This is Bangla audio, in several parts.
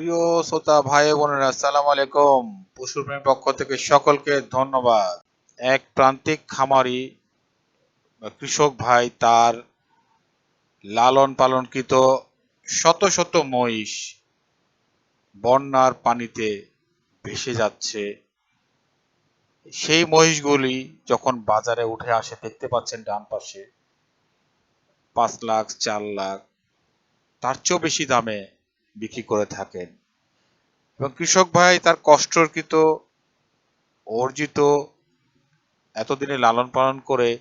প্রিয় শ্রোতা ভাই বোনেরা আসসালামু আলাইকুম। পশুপ্রেমীর পক্ষ থেকে সকলকে ধন্যবাদ। এক প্রান্তিক খামারি কৃষক ভাই তার লালন পালনকৃত শত শত মহিষ বন্যার পানিতে ভেসে যাচ্ছে। সেই মহিষগুলি যখন বাজারে উঠে আসে দেখতে পাচ্ছেন ডান পাশে পাঁচ লাখ চার লাখ তার চেয়েও বেশি দামে বিক্রি করে থাকেন। এবং কৃষক ভাই, তার কষ্টকৃত অর্জিত এতদিনে লালন পালন করে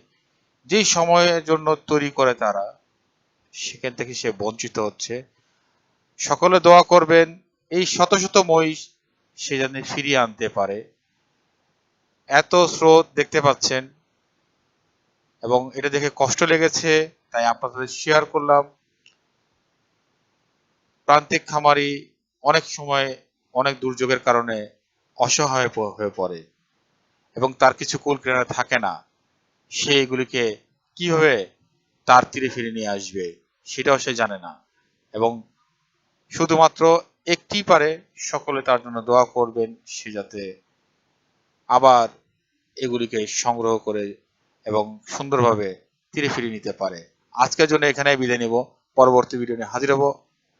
যেই সময়ের জন্য তৈরি করে তারা, সেখান থেকে সে বঞ্চিত হচ্ছে। সকলে দোয়া করবেন, এই শত শত মহিষ সে যেন ফিরিয়ে আনতে পারে। এত স্রোত দেখতে পাচ্ছেন এবং এটা দেখে কষ্ট লেগেছে, তাই আপনাদের শেয়ার করলাম। প্রান্তিক খামারি অনেক সময় অনেক দুর্যোগের কারণে অসহায় হয়ে পড়ে এবং তার কিছু কুল কিনারা থাকে না। সে এগুলিকে কীভাবে তার তীরে ফিরে নিয়ে আসবে সেটাও সে জানে না এবং শুধুমাত্র একটি পারে সকলে তার জন্য দোয়া করবেন সে যাতে আবার এগুলিকে সংগ্রহ করে এবং সুন্দরভাবে তীরে ফিরিয়ে নিতে পারে। আজকের জন্য এখানে বিদায় নেব। পরবর্তী ভিডিও নিয়ে হাজির হব।